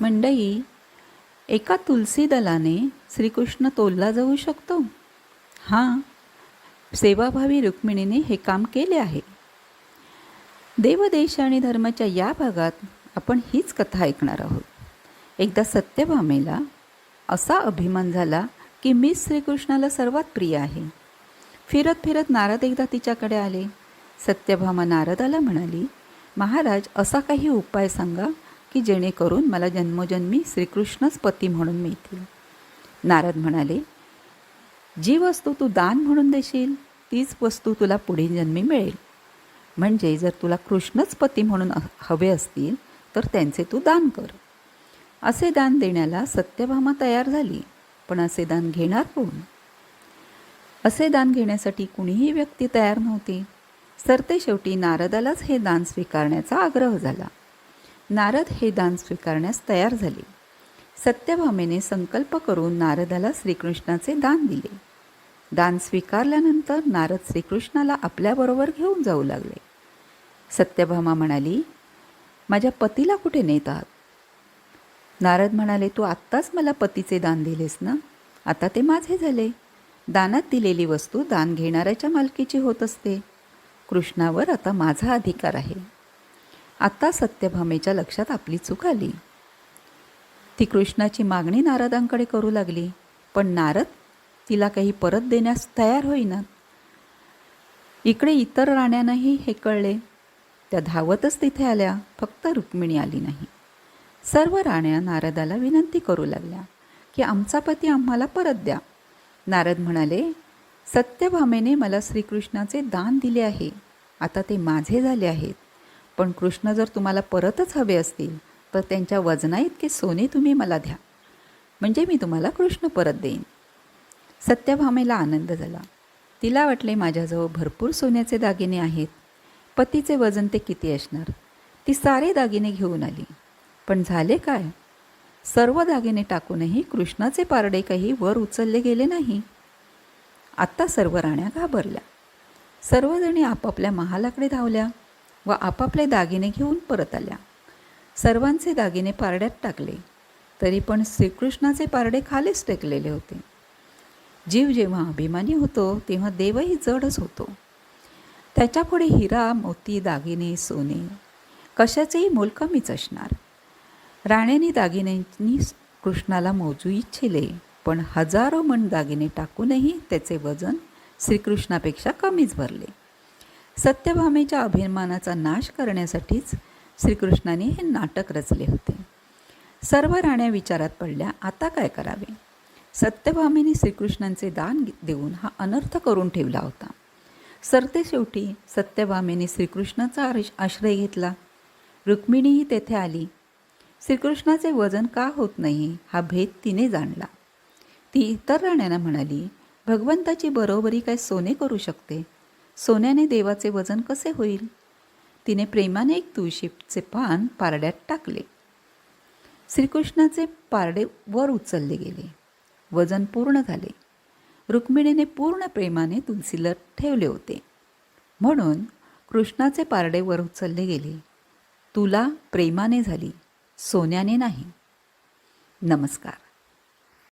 मंडई एका तुलसी दलाने श्रीकृष्ण तोलला जाऊ शकतो? हां सेवाभावी रुक्मिणीने हे काम केले आहे. देवदेश आणि धर्माच्या या भागात आपण हीच कथा ऐकणार आहोत. एकदा सत्यभामेला असा अभिमान झाला की मीच श्रीकृष्णाला सर्वात प्रिय आहे. फिरत फिरत नारद एकदा तिच्याकडे आले. सत्यभामा नारदाला म्हणाली महाराज असा काही उपाय सांगा की जेणेकरून मला जन्मोजन्मी श्रीकृष्णच पती म्हणून मिळतील. नारद म्हणाले जी वस्तू तू दान म्हणून देशील तीच वस्तू तुला पुढील जन्मी मिळेल. म्हणजे जर तुला कृष्णच पती म्हणून हवे असतील तर त्यांचे तू दान कर. असे दान देण्याला सत्यभामा तयार झाली पण असे दान घेणार कोण? असे दान घेण्यासाठी कुणीही व्यक्ती तयार नव्हती. सरते शेवटी नारदालाच हे दान स्वीकारण्याचा आग्रह झाला. नारद हे दान स्वीकारण्यास तयार झाले. सत्यभामेने संकल्प करून नारदाला श्रीकृष्णाचे दान दिले. दान स्वीकारल्यानंतर नारद श्रीकृष्णाला आपल्याबरोबर घेऊन जाऊ लागले. सत्यभामा म्हणाली माझ्या पतीला कुठे नेत आहात? नारद म्हणाले तू आत्ताच मला पतीचे दान दिलेस ना? आता ते माझे झाले. दानात दिलेली वस्तू दान घेणाऱ्याच्या मालकीची होत असते. कृष्णावर आता माझा अधिकार आहे. आता सत्यभामेच्या लक्षात आपली चूक आली. ती कृष्णाची मागणी नारदांकडे करू लागली पण नारद तिला काही परत देण्यास तयार होईना. इकडे इतर राण्यांनाही हे कळले. त्या धावतच तिथे आल्या फक्त रुक्मिणी आली नाही. सर्व राण्या नारदाला विनंती करू लागल्या की आमचा पती आम्हाला परत द्या. नारद म्हणाले सत्यभामेने मला श्रीकृष्णाचे दान दिले आहे. आता ते माझे झाले आहेत. पण कृष्ण जर तुम्हाला परतच हवे असतील तर त्यांच्या वजना इतके सोने तुम्ही मला द्या. म्हणजे मी तुम्हाला कृष्ण परत देईन. सत्याभामेला आनंद झाला. तिला वाटले माझ्याजवळ भरपूर सोन्याचे दागिने आहेत. पतीचे वजन ते किती असणार? ती सारे दागिने घेऊन आली. पण झाले काय? सर्व दागिने टाकूनही कृष्णाचे पारडे काही वर उचलले गेले नाही. आत्ता सर्व राण्या घाबरल्या. सर्वजणी आपापल्या महालाकडे धावल्या. व आपापले दागिने घेऊन परत आल्या. सर्वांचे दागिने पारड्यात टाकले. तरी पण श्रीकृष्णाचे पारडे खालीच टेकलेले होते. जीव जेव्हा अभिमानी होतो तेव्हा देवही जडच होतो. त्याच्यापुढे हिरा मोती दागिने सोने कशाचेही मोल कमीच असणार. राणेनी दागिन्यांनी कृष्णाला मोजू इच्छिले पण हजारो मन दागिने टाकूनही त्याचे वजन श्रीकृष्णापेक्षा कमीच भरले. सत्यभामेच्या अभिमानाचा नाश करण्यासाठीच श्रीकृष्णाने हे नाटक रचले होते. सर्व राण्या विचारात पडल्या आता काय करावे? सत्यभामेने श्रीकृष्णांचे दान देऊन हा अनर्थ करून ठेवला होता. सरते शेवटी सत्यभामेने श्रीकृष्णाचा आश्रय घेतला. रुक्मिणीही तेथे आली. श्रीकृष्णाचे वजन का होत नाही हा भेद तिने जाणला. ती इतर राण्यांना म्हणाली भगवंताची बरोबरी काय सोने करू शकते? सोन्याने देवाचे वजन कसे होईल? तिने प्रेमाने एक तुळशीचे पान पारड्यात टाकले. श्रीकृष्णाचे पारडे वर उचलले गेले. वजन पूर्ण झाले. रुक्मिणीने पूर्ण प्रेमाने तुलसीला ठेवले होते. म्हणून कृष्णाचे पारडे वर उचलले गेले. तुला प्रेमाने झाली सोन्याने नाही. नमस्कार.